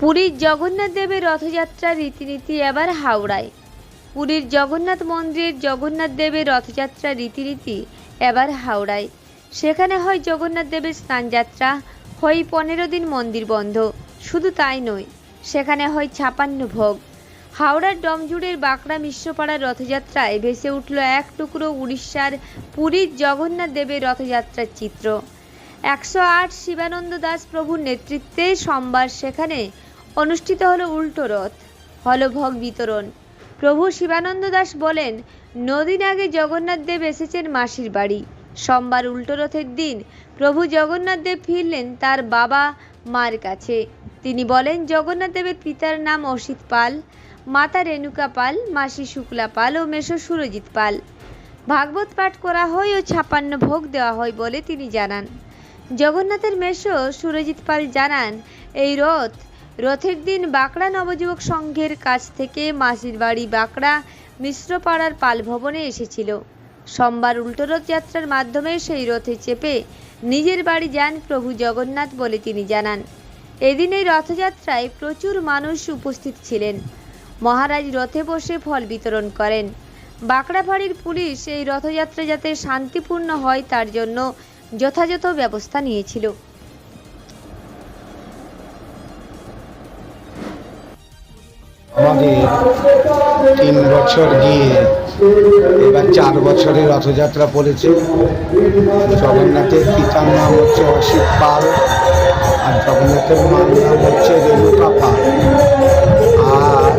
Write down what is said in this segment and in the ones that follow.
পুরীর জগন্নাথ দেবের রথযাত্রার রীতিনীতি এবার হাওড়ায়। পুরীর জগন্নাথ মন্দিরের জগন্নাথ দেবের রথযাত্রার রীতিনীতি এবার হাওড়ায়। সেখানে হয় জগন্নাথ দেবের স্নানযাত্রা, হয় পনেরো দিন মন্দির বন্ধ। শুধু তাই নয়, সেখানে হয় ছাপান্ন ভোগ। হাওড়ার ডমজুড়ের বাঁকড়া মিশ্রপাড়ার রথযাত্রায় ভেসে উঠল এক টুকরো উড়িষ্যার পুরীর জগন্নাথ দেবের রথযাত্রার চিত্র। একশো আট শিবানন্দ দাস প্রভুর নেতৃত্বে সোমবার সেখানে অনুষ্ঠিত হলো উল্টো রথ হলো ভোগ বিতরণ। প্রভু শিবানন্দ দাস বলেন, নদিন আগে জগন্নাথ দেব এসেছেন মাসির বাড়ি। সোমবার উল্টো রথের দিন প্রভু জগন্নাথ দেব ফিরলেন তার বাবা মার কাছে। তিনি বলেন, জগন্নাথ দেবের পিতার নাম অসিত পাল, মাতা রেণুকা পাল, মাসি শুক্লা পাল ও মেশো সুরজিৎ পাল। ভাগবত পাঠ করা হয় ও ছাপান্ন ভোগ দেওয়া হয় বলে তিনি জানান। জগন্নাথের মেশো সুরজিৎ পাল জানান, এই রথ রথের দিন বাঁকড়া নবযুবক সংঘের কাছ থেকে মাসির বাড়ি বাঁকড়া মিশ্রপাড়ার পাল ভবনে এসেছিল। সোমবার উল্টো রথযাত্রার মাধ্যমে সেই রথে চেপে নিজের বাড়ি যান প্রভু জগন্নাথ বলে তিনি জানান। এদিন এই রথযাত্রায় প্রচুর মানুষ উপস্থিত ছিলেন। মহারাজ রথে বসে ফল বিতরণ করেন। বাঁকড়াবাড়ির পুলিশ এই রথযাত্রা যাতে শান্তিপূর্ণ হয় তার জন্য যথাযথ ব্যবস্থা নিয়েছিল। আমাদের তিন বছর গিয়ে এবার চার বছরে রথযাত্রা পড়েছে। জগন্নাথের পিতার নাম হচ্ছে অসিত পাল আর জগন্নাথের মার নাম হচ্ছে রেণুকা পাল আর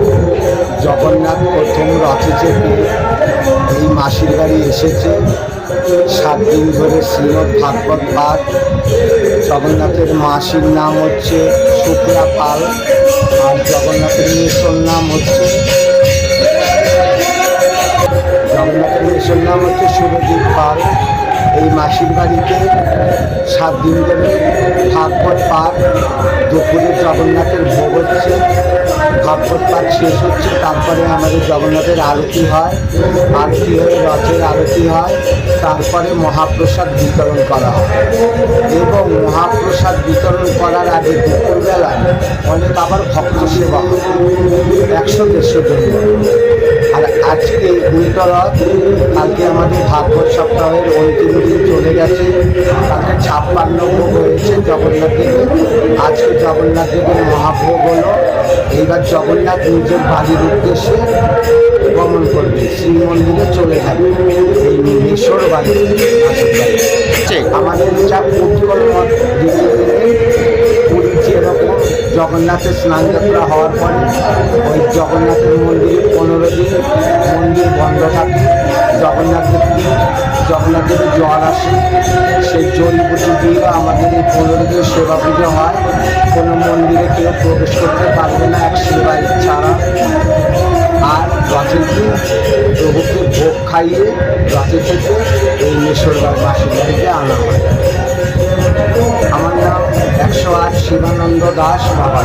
জগন্নাথ প্রথম রথে চেপে এই মাসির বাড়ি এসেছে। সাত দিন ধরে শ্রীমৎ ভাগবত পাঠ। জগন্নাথের মাসির নাম হচ্ছে শুক্লা পাল, আর জগন্নাথের মেসোর নাম হচ্ছে জগন্নাথের মেসোর নাম হচ্ছে সুরজিৎ পাল। এই মাসির বাড়িতে সাত দিন ধরে ভাগবত পাঠ, দুপুরে জগন্নাথের ভোগ হচ্ছে। ভাগবত পাঠ শেষ হচ্ছে, তারপরে আমাদের জগন্নাথের আরতি হয়, আরতি হয়ে রথের আরতি হয়, তারপরে মহাপ্রসাদ বিতরণ করা হয়। এবং মহাপ্রসাদ বিতরণ করার আগে দুপুরবেলায় অনেক আবার ভক্ত সেবা একশো দেড়শো জন। আর আজকে উল্টো রথ, কালকে আমাদের ভাগবত সপ্তাহের অন্তিম দিন চলে গেছে, কালকে ছাপ্পান্ন ভোগ হয়েছে জগন্নাথ দেবের, আজকে জগন্নাথ দেবের মহাভোগ হলো। এইবার জগন্নাথ নিজের বাড়ির উদ্দেশ্যে গমন করবে। শ্রী মন্দিরে চলে যাবে। এই মিশর বাড়ি আমাদের যা যেরকম জগন্নাথের স্নানযাত্রা হওয়ার পরে ওই জগন্নাথের মন্দিরে পনেরো দিন মন্দির বন্ধ থাকে। জগন্নাথের জগন্নাথের জল আসে। সেই জড়িবুটি দিয়ে আমাদের এই পনেরো দিন সেবা পুজো হয়। কোনো মন্দিরে কেউ প্রবেশ করতে পারবে না, এক সেবাই ছাড়া। আর দিন প্রভুকে ভোগ খাইয়ে রথে থেকে এই মেশরবার বাসিন্দাকে আনা হয়। আমার নাম একশো আট শিবানন্দ দাস বাবা